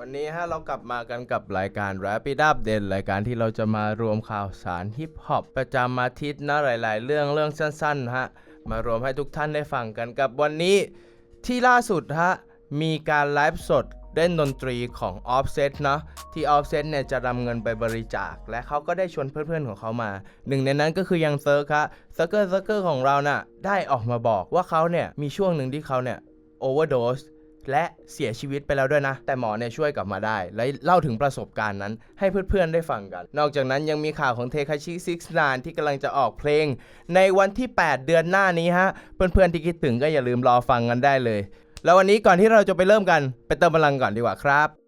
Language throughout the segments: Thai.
วันนี้ฮะเรากลับมากันกับรายการ Rapid Up เด่นรายการที่เราจะมารวมข่าวสารฮิปฮอปประจำอาทิตย์นะหลาย ๆ เรื่องเรื่องสั้น ๆ ฮะ มารวมให้ทุกท่านได้ฟังกันกับวันนี้ที่ล่าสุดฮะ มีการไลฟ์สดเล่นดนตรีของ Offset เนาะที่ Offset เนี่ยจะนำเงินไปบริจาค และเขาก็ได้ชวนเพื่อนๆของเขามา หนึ่งในนั้นก็คือยังเซิร์กฮะเซิร์กเกอร์เซิร์กเกอร์ของเราน่ะได้ออกมาบอกว่าเขาเนี่ยมีช่วงหนึ่งที่เขาเนี่ยโอเวอร์โดส และเสียชีวิตไปแล้วด้วยนะ แต่หมอเนี่ยช่วยกลับมาได้ และเล่าถึงประสบการณ์นั้น ให้เพื่อนๆได้ฟังกัน นอกจากนั้นยังมีข่าวของเทคาชิซิกนานที่กำลังจะออกเพลง ในวันที่ 8 เดือนหน้านี้ฮะ เพื่อนๆที่คิดถึงก็อย่าลืมรอฟังกันได้เลย แล้ววันนี้ก่อนที่เราจะไปเริ่มกัน ไปเติมพลังก่อนดีกว่าครับ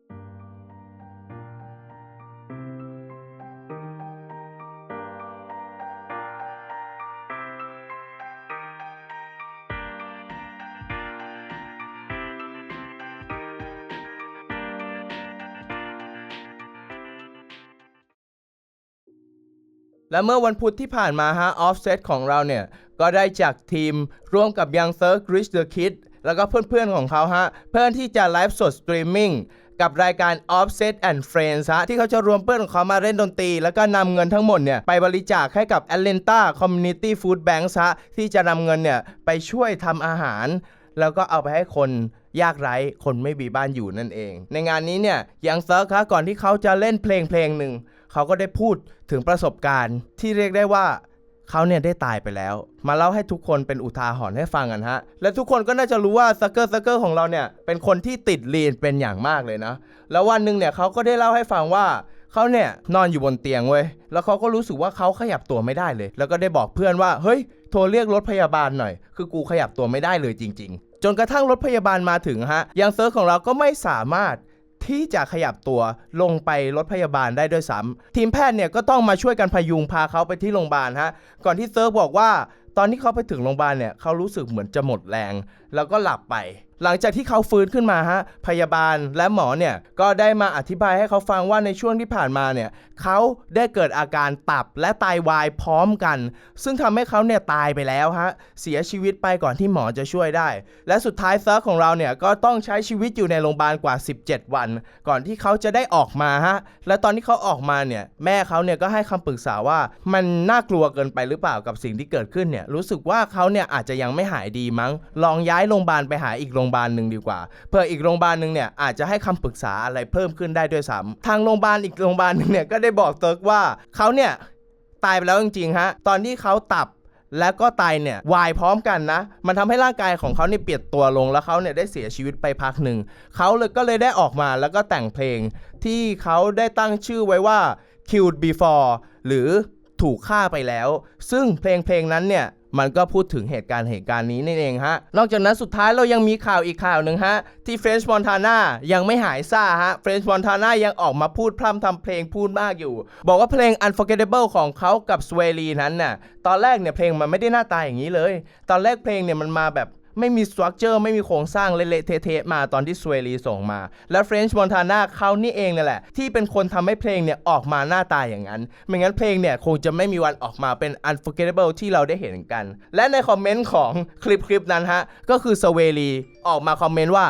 และเมื่อวันพุธที่ผ่านมาฮะ Offset ของเราเนี่ย ก็ได้จากทีมร่วมกับ Young Thug Rich the Kid แล้วก็เพื่อนๆของเขาฮะ เพื่อนที่จะไลฟ์สดสตรีมมิ่งกับรายการ Offset and Friends ฮะที่เขาจะรวมเพื่อนของเขามาเล่นดนตรี แล้วก็นำเงินทั้งหมดเนี่ย ไปบริจาคให้กับ Atlanta Community Food Bank ฮะที่จะนำเงินเนี่ย ไปช่วยทำอาหาร แล้วก็เอาไปให้คนยากไร้คนไม่มีบ้านอยู่นั่นเอง ในงานนี้เนี่ยยังเซิร์ฟครับก่อนที่เขาจะเล่นเพลงเพลงหนึ่ง เขาก็ได้พูดถึงประสบการณ์ที่เรียกได้ว่าเขาเนี่ยได้ตายไปแล้ว มาเล่าให้ทุกคนเป็นอุทาหรณ์ให้ฟังกันฮะ และทุกคนก็น่าจะรู้ว่าซักเกอร์ซักเกอร์ของเราเนี่ยเป็นคนที่ติดลีนเป็นอย่างมากเลยนะ แล้ววันหนึ่งเนี่ยเขาก็ได้เล่าให้ฟังว่าเขาเนี่ยนอนอยู่บนเตียงเว้ย แล้วเขาก็รู้สึกว่าเขาขยับตัวไม่ได้เลย แล้วก็ได้บอกเพื่อนว่า เฮ้ย โทรเรียกรถพยาบาลหน่อย คือกูขยับตัวไม่ได้เลยจริง ๆ จนกระทั่งรถพยาบาลมาถึงฮะ ยังเซิร์ฟของเราก็ไม่สามารถ ที่จะขยับตัวลงไปรถพยาบาลได้ด้วยซ้ำทีมแพทย์เนี่ยก็ต้องมาช่วยกันพยุงพาเขาไปที่โรงพยาบาลฮะก่อนที่เซิร์ฟบอกว่า ตอนที่เขาไปถึงโรงพยาบาลเนี่ยเขารู้สึกเหมือนจะหมดแรง แล้วก็หลับไป หลังจากที่เขาฟื้นขึ้นมาฮะพยาบาลและหมอเนี่ยก็ได้มาอธิบายให้เขาฟังว่าในช่วงที่ผ่านมาเนี่ยเขาได้เกิดอาการตับและไตาวายพร้อมกัน ซึ่งทำให้เขาเนี่ยตายไปแล้วฮะเสียชีวิตไปก่อนที่หมอจะช่วยได้ และสุดท้ายเซิร์ฟของเราเนี่ยก็ต้องใช้ชีวิตอยู่ในโรงพยาบาลกว่า 17 วัน ก่อนที่เขาจะได้ออกมาฮะและตอนที่เขาออกมาเนี่ยแม่เขาเนี่ยก็ให้คำปรึกษาว่ามันน่ากลัวเกินไปหรือเปล่ากับสิ่งที่เกิดขึ้นเนี่ยรู้สึกว่าเขาเนี่ยอาจจะยังไม่หายดีมั้ง ลองย้ายโรงพยาบาลไปหาอีกโรงพยาบาลหนึ่งดีกว่า เพื่ออีกโรงพยาบาลหนึ่งเนี่ยอาจจะให้คำปรึกษาอะไรเพิ่มขึ้นได้ด้วยซ้ำทางโรงพยาบาลอีกโรงพยาบาลหนึ่งเนี่ยก็ได้บอกเติร์กว่าเขาเนี่ยตายไปแล้วจริงๆฮะตอนที่เขาตับแล้วก็ไตเนี่ยวายพร้อมกันนะ มันทำให้ร่างกายของเขาเนี่ยเปลี่ยนตัวลงแล้วเขาเนี่ยได้เสียชีวิตไปพักหนึ่งเขาเลยก็เลยได้ออกมาแล้วก็แต่งเพลง ที่เขาได้ตั้งชื่อไว้ว่า killed before หรือถูกฆ่าไปแล้ว ซึ่งเพลงเพลงนั้นเนี่ย มันก็พูดถึงเหตุการณ์เหตุการณ์นี้นี่เองฮะ นอกจากนั้นสุดท้ายเรายังมีข่าวอีกข่าวหนึ่งฮะ ที่เฟรนช์มอนทาน่ายังไม่หายซ่าฮะเฟรนช์มอนทาน่ายังออกมาพูดพร่ำทำเพลงพูดมากอยู่ บอกว่าเพลง Unforgettable ของเขากับสเวลีนั้นน่ะตอนแรกเนี่ยเพลงมันไม่ได้หน้าตาอย่างนี้เลย ตอนแรกเพลงเนี่ยมันมาแบบ ไม่มีสตรัคเจอร์ไม่มีโครงสร้างเละๆเทะๆมาตอนที่สเวลีส่งมา และเฟรนช์มอนทาน่าเขานี่เองนั่นแหละ ที่เป็นคนทำให้เพลงเนี่ยออกมาหน้าตาอย่างนั้น ไม่งั้นเพลงเนี่ยคงจะไม่มีวันออกมาเป็น unforgettable ที่เราได้เห็นกัน และในคอมเมนต์ของคลิปคลิปนั้นฮะก็คือสเวลีออกมาคอมเมนต์ว่า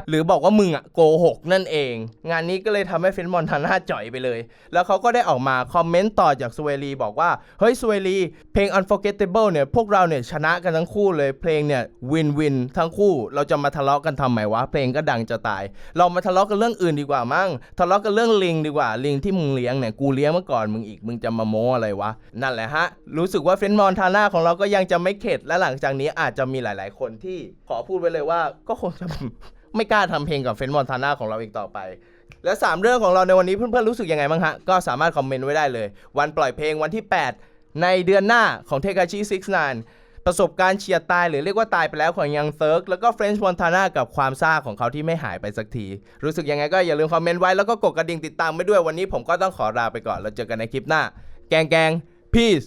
ปหรือบอกว่ามึงอะโกหกนั่นเอง งานนี้ก็เลยทำให้เฟนช์มอนทาน่าจ่อยไปเลย แล้วเขาก็ได้ออกมาคอมเมนต์ต่อจากสเวลีบอกว่า เฮ้ยสเวลีเพลง Unforgettable เนี่ยพวกเราเนี่ยชนะกันทั้งคู่เลยเพลงเนี่ยวินวินทั้งคู่เราจะมาทะเลาะกันทำไมวะเพลงก็ดังจะตาย เรามาทะเลาะกันเรื่องอื่นดีกว่ามั้งทะเลาะกันเรื่องลิงดีกว่าลิงที่มึงเลี้ยงเนี่ยกูเลี้ยงมาก่อนมึงอีกมึงจะมาโม้อะไรวะนั่นแหละฮะรู้สึกว่าเฟนช์มอนทาน่าของเราก็ยังจะไม่เข็ดและหลังจากนี้อาจจะมีหลาย ๆ คนที่ขอพูดไว้เลยว่าก็คงจะ ไม่กล้าทำเพลงกับเฟรนช์มอนทาน่าของเราอีกต่อไป และ 3 เรื่องของเราในวันนี้เพื่อนๆรู้สึกยังไงบ้างฮะ ก็สามารถคอมเมนต์ไว้ได้เลย วันปล่อยเพลงวันที่ 8 ในเดือนหน้าของเทกาชิ69ประสบการณ์เฉียดตายหรือเรียกว่าตายไปแล้วของยังเซิร์กแล้วก็เฟรนช์มอนทาน่ากับความซ่าของเขาที่ไม่หายไปสักที รู้สึกยังไงก็อย่าลืมคอมเมนต์ไว้แล้วก็กดกระดิ่งติดตามไว้ด้วยวันนี้ผมก็ต้องขอลาไปก่อนแล้วเจอกันในคลิปหน้า แกงแกง peace